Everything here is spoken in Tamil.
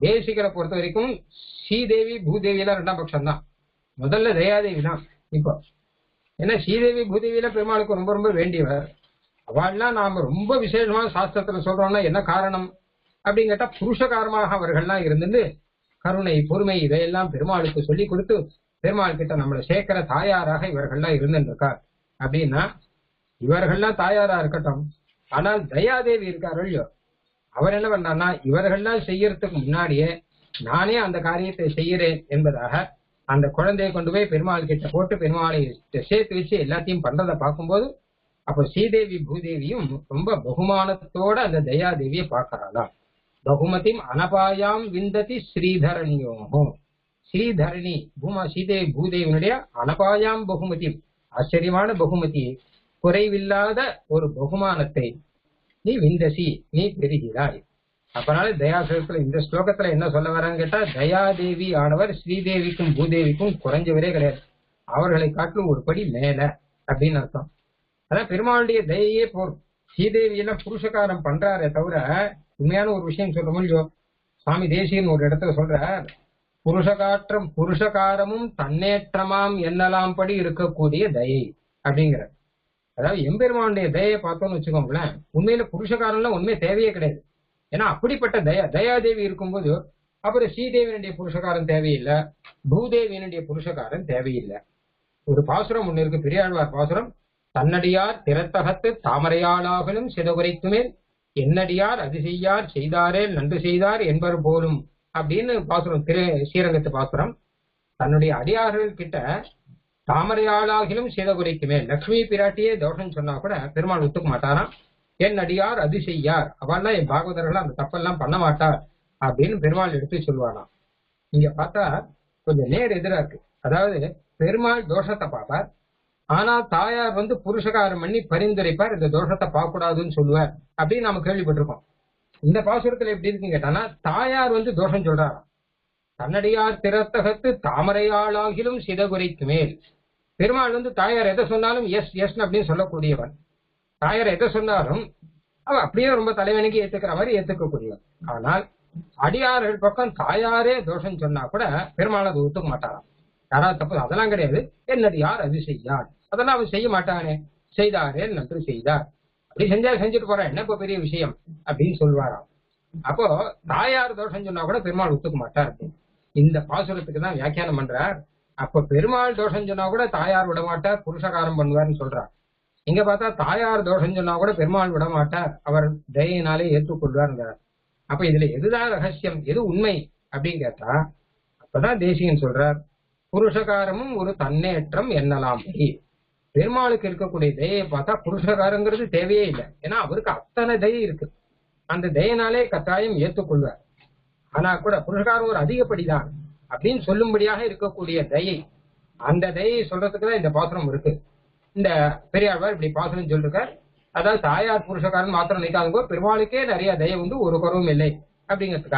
தேசிகரை பொறுத்த வரைக்கும் ஸ்ரீதேவி பூதேவியெல்லாம் ரெண்டாம் பட்சம் தான் முதல்ல தயாதேவி தான் இப்போ ஏன்னா ஸ்ரீதேவி பூதேவியில பெருமாளுக்கு ரொம்ப ரொம்ப வேண்டியவர். அவள்லாம் நாம ரொம்ப விசேஷமான சாஸ்திரத்துல சொல்றோம்னா என்ன காரணம்? அப்படின்னு கேட்டா புருஷகாரமாக அவர்கள்லாம் இருந்துட்டு கருணை பொறுமை இதையெல்லாம் பெருமாளுக்கு சொல்லி கொடுத்து பெருமாள் கிட்ட நம்மளை சேர்க்கிற தாயாராக இவர்கள்லாம் இருந்துருக்கார் இருக்கா அப்படின்னா இவர்கள்லாம் தாயாரா இருக்கட்டும். ஆனால் தயாதேவி இருக்காரோ இல்லையோ? அவர் என்ன பண்ணார்னா இவர்கள்லாம் செய்யறதுக்கு முன்னாடியே நானே அந்த காரியத்தை செய்யறேன் என்பதாக அந்த குழந்தையை கொண்டு போய் பெருமாள் கிட்ட போட்டு பெருமாளை சேர்த்து வச்சு எல்லாத்தையும் பண்றதை பார்க்கும்போது அப்ப ஸ்ரீதேவி பூதேவியும் ரொம்ப பகுமானத்தோட அந்த தயாதேவியை பார்க்கறாளாம். பகுமதியும் அனபாயாம் விந்ததி ஸ்ரீதரணியோகம் ஸ்ரீதரணி பூமா ஸ்ரீதேவி பூதேவினுடைய அனபாயாம் பகுமதி ஆச்சரியமான பகுமதி குறைவில்லாத ஒரு பகுமானத்தை நீ விந்தசி நீ பெறுகிறாய் அப்பனால தயாசுரத்துல இந்த ஸ்லோகத்துல என்ன சொல்ல வரான்னு கேட்டா தயாதேவி ஆனவர் ஸ்ரீதேவிக்கும் பூதேவிக்கும் குறைஞ்சவரே கிடையாது. அவர்களை காட்டிலும் ஒரு படி மேல அப்படின்னு அர்த்தம். அதான் பெருமாளுடைய தயையே போதும் ஸ்ரீதேவி எல்லாம் புருஷகாரம் பண்றாரே தவிர உண்மையான ஒரு விஷயம் சொல்ல முடியும் சுவாமி தேசியன் ஒரு இடத்துல சொல்றார் புருஷகாற்றம் புருஷகாரமும் தன்னேற்றமாம் என்னலாம் படி இருக்கக்கூடிய தயை அப்படிங்கிற அதாவது எம்பெருமானுடைய தயையை பார்த்தோம்னு வச்சுக்கோங்களேன் உண்மையில புருஷகாரம்லாம் உண்மை தேவையே கிடையாது. ஏன்னா அப்படிப்பட்ட தயா தயாதேவி இருக்கும்போது அப்புறம் ஸ்ரீதேவியனுடைய புருஷகாரம் தேவையில்லை பூதேவியனுடைய புருஷகாரம் தேவையில்லை. ஒரு பாசுரம் ஒண்ணு இருக்கு பெரியாழ்வார் பாசுரம். தன்னடியார் திறத்தகத்து தாமரையாளாகலும் சிதகுரைக்குமே என்னடியார் அதிசெய்யார் செய்தாரே நன்று செய்தார் என்பர் போலும் அப்படின்னு பாசுரம் திரு ஸ்ரீரங்கத்து பாசுரம். தன்னுடைய அடியார்கள் கிட்ட தாமரையாளாகிலும் சிதகுரைக்குமே லக்ஷ்மி பிராட்டியே தோஷம் சொன்னா கூட பெருமாள் ஒத்துக்க மாட்டாராம் என் அடியார் அதிசெய்யார். அவள்லாம் என் பாகவதர்கள் அந்த தப்பெல்லாம் பண்ண மாட்டார் அப்படின்னு பெருமாள் எடுத்து சொல்லுவாராம் இங்க பார்த்தா கொஞ்சம் நேர் எதிரா இருக்கு. அதாவது பெருமாள் தோஷத்தை பார்ப்பார். ஆனா தாயார் வந்து புருஷகாரம் பண்ணி பரிந்துரைப்பார். இந்த தோஷத்தை பார்க்கக்கூடாதுன்னு சொல்லுவார் அப்படின்னு நம்ம கேள்விப்பட்டிருக்கோம். இந்த பாசுரத்துல எப்படி இருக்குன்னு கேட்டானா தாயார் வந்து தோஷம் சொல்றாராம். தன்னடியார் திறத்தகத்து தாமரையாளாகிலும் சிதகுரைக்கு மேல். பெருமாள் வந்து தாயார் எதை சொன்னாலும் எஸ் எஸ் அப்படின்னு சொல்லக்கூடியவன். தாயார் எதை சொன்னாலும் அவன் அப்படியே ரொம்ப தலைவனுக்கு ஏத்துக்கிற மாதிரி ஏத்துக்கக்கூடியவன். ஆனால் அடியார்கள் பக்கம் தாயாரே தோஷம் சொன்னா கூட பெருமாள் அதை ஒத்துக்க மாட்டாராம். யாராவது தப்பு அதெல்லாம் கிடையாது. என்னது யார் அது செய்யார்? அதெல்லாம் அவன் செய்ய மாட்டானே. செய்தாரே நன்று செய்தார். அப்படி செஞ்சா செஞ்சுட்டு போறான். என்ன இப்ப பெரிய விஷயம்? அப்படின்னு சொல்லுவாராம் அப்போ தாயார் தோஷம் சொன்னா கூட பெருமாள் ஒத்துக்க மாட்டார் இந்த பாசுரத்துக்கு தான் வியாக்கியானம் பண்றார். அப்ப பெருமாள் தோஷம் சொன்னா கூட தாயார் விடமாட்டார் புருஷகாரம் பண்ணுவார்னு சொல்றார். இங்க பார்த்தா தாயார் தோஷம் சொன்னா கூட பெருமாள் விட மாட்டார் அவர் தயினாலே ஏற்றுக்கொள்வார்ங்கிறார். அப்ப இதுல எதுதான் ரகசியம் எது உண்மை அப்படின்னு கேட்டா அப்பதான் தேசியன் சொல்றார் புருஷகாரமும் ஒரு தன்னேற்றம் என்னலாம். பெருமாளுக்கு இருக்கக்கூடிய தயையை பார்த்தா புருஷகாரங்கிறது தேவையே இல்லை. ஏன்னா அவருக்கு அத்தனை தயை இருக்கு. அந்த தயனாலே கட்டாயம் ஏற்றுக்கொள்வார். ஆனா கூட புருஷகாரம் ஒரு அதிகப்படிதான். அப்படின்னு சொல்லும்படியாக இருக்கக்கூடிய தயை. அந்த தயை சொல்றதுக்கு தான் இந்த பாசுரம் இருக்கு. இந்த பெரியாழ்வார் இப்படி பாசுரம் சொல்லிருக்கார். அதாவது தாயார் புருஷக்காரன் மாத்திரம் நினைக்காதவங்க பெருமாளுக்கே நிறைய தயை உண்டு ஒரு குறவும் இல்லை. அப்படிங்கிறதுக்காக